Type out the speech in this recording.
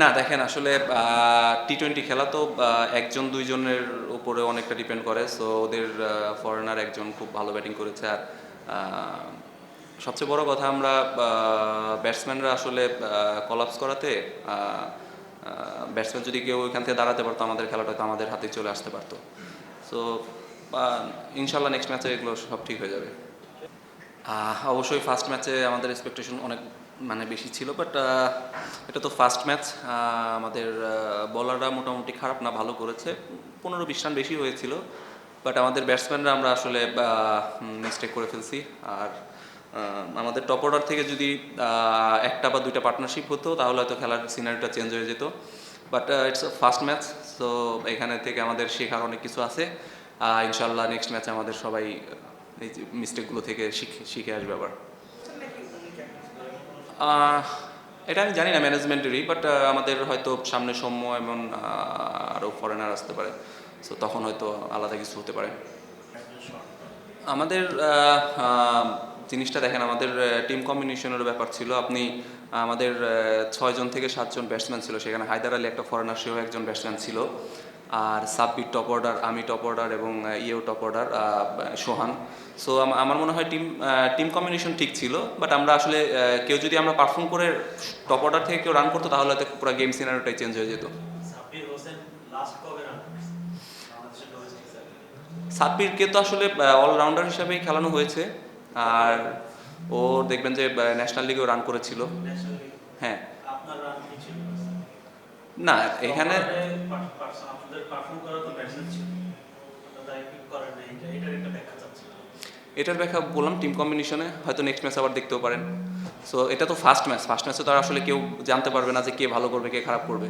না, দেখেন, আসলে টি টোয়েন্টি খেলা তো একজন, দুইজনের উপরে অনেকটা ডিপেন্ড করে সো ওদের ফরেনার একজন খুব ভালো ব্যাটিং করেছে, আর সবচেয়ে বড় কথা আমরা ব্যাটসম্যানরা আসলে কলাপস করাতে ব্যাটসম্যান যদি কেউ ওইখান থেকে দাঁড়াতে পারতো, আমাদের খেলাটা তো আমাদের হাতে চলে আসতে পারতো। সো ইনশাল্লাহ নেক্সট ম্যাচে এগুলো সব ঠিক হয়ে যাবে। অবশ্যই ফার্স্ট ম্যাচে আমাদের এক্সপেকটেশন অনেক মানে বেশি ছিল বাট এটা তো ফার্স্ট ম্যাচ আমাদের বলাররা মোটামুটি খারাপ না, ভালো করেছে। পনেরো বিশ রান বেশি হয়েছিল বাট আমাদের ব্যাটসম্যানরা আমরা আসলে মিস্টেক করে ফেলছি। আর আমাদের টপ অর্ডার থেকে যদি একটা বা দুইটা পার্টনারশিপ হতো, তাহলে হয়তো খেলার সিনারিটা চেঞ্জ হয়ে যেত। But it's first match so এখানে থেকে আমাদের শেখার অনেক কিছু আছে। ইনশাল্লাহ নেক্সট ম্যাচে আমাদের সবাই, এই মিস্টেকগুলো থেকে শিখে শিখে আসবে আবার। এটা আমি জানি না ম্যানেজমেন্টেরই বাট আমাদের হয়তো সামনে সৌম্য এমন আরও ফরেনার আসতে পারে। সো তখন হয়তো আলাদা কিছু হতে পারে। আমাদের জিনিসটা দেখেন আমাদের টিম কম্বিনেশনের ব্যাপার ছিল। আপনি আমাদের ছয়জন থেকে সাতজন ব্যাটসম্যান ছিল। সেখানে হায়দার আলী একটা ফরেনার সেও একজন ব্যাটসম্যান ছিল। আর সাব্বির টপ অর্ডার আমি টপ অর্ডার এবং ইয়েও টপ অর্ডার সোহান। সো আমার মনে হয় টিম টিম কম্বিনেশন ঠিক ছিল বাট আমরা আসলে কেউ যদি আমরা পারফর্ম করে টপ অর্ডার থেকে কেউ রান করতো তাহলে হয়তো পুরো গেম সিনারিটাই চেঞ্জ হয়ে যেত। সাব্বিরকে তো আসলে অলরাউন্ডার হিসাবেই খেলানো হয়েছে। আর ও দেখবেন যে ন্যাশনাল লিগেও রান করেছিল। হ্যাঁ। না এখানে এটার ব্যাখ্যা বললাম টিম কম্বিনেশনে হয়তো নেক্সট ম্যাচ আবার দেখতেও পারেন। সো এটা তো ফার্স্ট ম্যাচ ফার্স্ট ম্যাচে তো আসলে কেউ জানতে পারবে না যে কে ভালো করবে কে খারাপ করবে।